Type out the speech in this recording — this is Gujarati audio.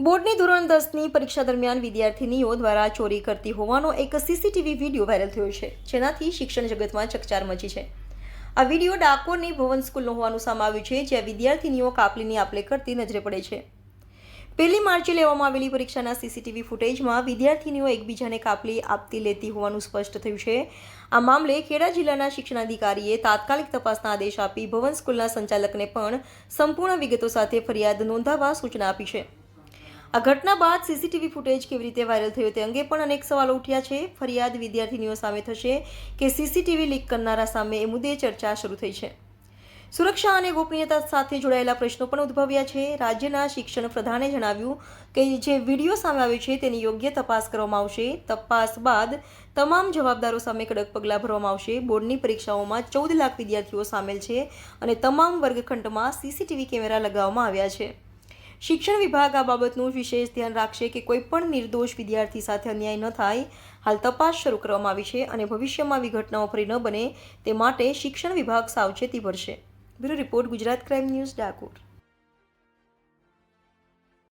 બોર્ડની ધોરણ દસની પરીક્ષા દરમિયાન વિદ્યાર્થીનીઓ દ્વારા ચોરી કરતી હોવાનો એક સીસીટીવી વીડિયો વાયરલ થયો છે, જેનાથી શિક્ષણ જગતમાં ચકચાર મચી છે. આ વીડિયો ડાકોરની ભવન સ્કૂલનો હોવાનું સામે આવ્યું છે, જ્યાં વિદ્યાર્થીનીઓ કાપલીની આપલે કરતી નજરે પડે છે. પહેલી માર્ચે લેવામાં આવેલી પરીક્ષાના સીસીટીવી ફૂટેજમાં વિદ્યાર્થીનીઓ એકબીજાને કાપલી આપતી લેતી હોવાનું સ્પષ્ટ થયું છે. આ મામલે ખેડા જિલ્લાના શિક્ષણાધિકારીએ તાત્કાલિક તપાસના આદેશ આપી ભવન સ્કૂલના સંચાલકને પણ સંપૂર્ણ વિગતો સાથે ફરિયાદ નોંધાવવા સૂચના આપી છે. આ ઘટના બાદ સીસીટીવી ફૂટેજ કેવી રીતે વાયરલ થયો તે અંગે પણ અનેક સવાલો ઉઠ્યા છે. ફરિયાદ વિદ્યાર્થીનીઓ સામે થશે કે સીસીટીવી લીક કરનારા સામે એ મુદ્દે ચર્ચા શરૂ થઈ છે. સુરક્ષા અને ગોપનીયતા સાથે જોડાયેલા પ્રશ્નો પણ ઉદ્ભવ્યા છે. રાજ્યના શિક્ષણ પ્રધાને જણાવ્યું કે જે વીડિયો સામે આવ્યો છે તેની યોગ્ય તપાસ કરવામાં આવશે. તપાસ બાદ તમામ જવાબદારો સામે કડક પગલાં ભરવામાં આવશે. બોર્ડની પરીક્ષાઓમાં ચૌદ લાખ વિદ્યાર્થીઓ સામેલ છે અને તમામ વર્ગખંડમાં સીસીટીવી કેમેરા લગાવવામાં આવ્યા છે. શિક્ષણ વિભાગ આ બાબતનું વિશેષ ધ્યાન રાખશે કે કોઈ પણ નિર્દોષ વિદ્યાર્થી સાથે અન્યાય ન થાય. હાલ તપાસ શરૂ કરવામાં આવી છે અને ભવિષ્યમાં આવી ઘટનાઓ ફરી ન બને તે માટે શિક્ષણ વિભાગ સાવચેતી ભરશે. Bureau report Gujarat crime news Dakor.